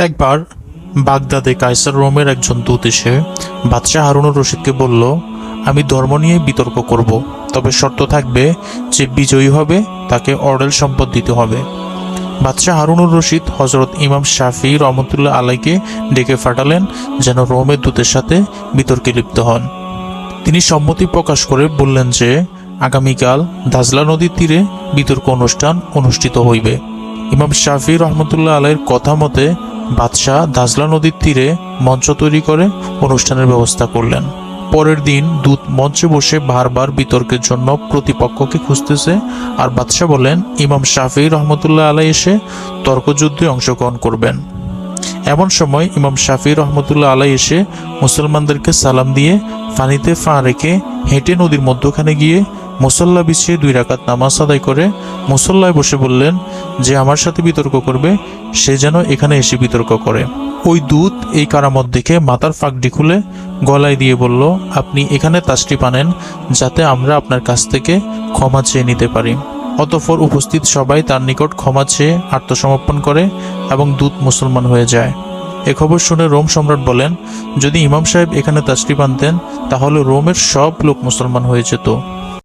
একবার বাগদাদে কায়সার রোমের একজন দূত এসে বাদশাহ হারুনুর রশিদকে বলল, আমি ধর্ম নিয়ে বিতর্ক করব, তবে শর্ত থাকবে যে বিজয়ী হবে, তাকে অর্ডেল সম্পদ দিতে হবে। বাদশাহ হারুনুর রশিদ হজরত ইমাম শাফি রহমতুল্লাহ আলাইকে ডেকে পাঠালেন যেন রোমের দূতের সাথে বিতর্কে লিপ্ত হন। তিনি সম্মতি প্রকাশ করে বললেন যে, আগামীকাল দাজলা নদীর তীরে বিতর্ক অনুষ্ঠান অনুষ্ঠিত হইবে। ইমাম শাফি রহমতুল্লাহ আলাইয়ের কথা মতে বাদশাহ দাজলা নদীর তীরে মঞ্চ তৈরি করে অনুষ্ঠানের ব্যবস্থা করলেন। পরের দিন দূত মঞ্চে বসে বারবার বিতর্কের জন্য প্রতিপক্ষকে খুঁজতেছে আর বাদশাহ বলেন, ইমাম শাফি রহমতুল্লাহ আলাই এসে তর্কযুদ্ধে অংশগ্রহণ করবেন। এমন সময় ইমাম শাফি রহমতুল্লাহ আলাই এসে মুসলমানদেরকে সালাম দিয়ে পানিতে ফা রেখে হেঁটে নদীর মধ্যখানে গিয়ে মুসল্লা বিছিয়ে দুই রাকাত নামাজ আদায় করে মুসল্লায় বসে বললেন, যে আমার সাথে বিতর্ক করবে, সে যেন এখানে এসে বিতর্ক করে। ওই দূত এই কারামত দেখে মাথার ফাঁকটি খুলে গলায় দিয়ে বলল, আপনি এখানে তাসটি পানেন যাতে আমরা আপনার কাছ থেকে ক্ষমা চেয়ে নিতে পারি। অতঃপর উপস্থিত সবাই তার নিকট ক্ষমা চেয়ে আত্মসমর্পণ করে এবং দূত মুসলমান হয়ে যায়। এ খবর শুনে রোম সম্রাট বলেন, যদি ইমাম সাহেব এখানে তাসটি বানতেন তাহলে রোমের সব লোক মুসলমান হয়ে যেত।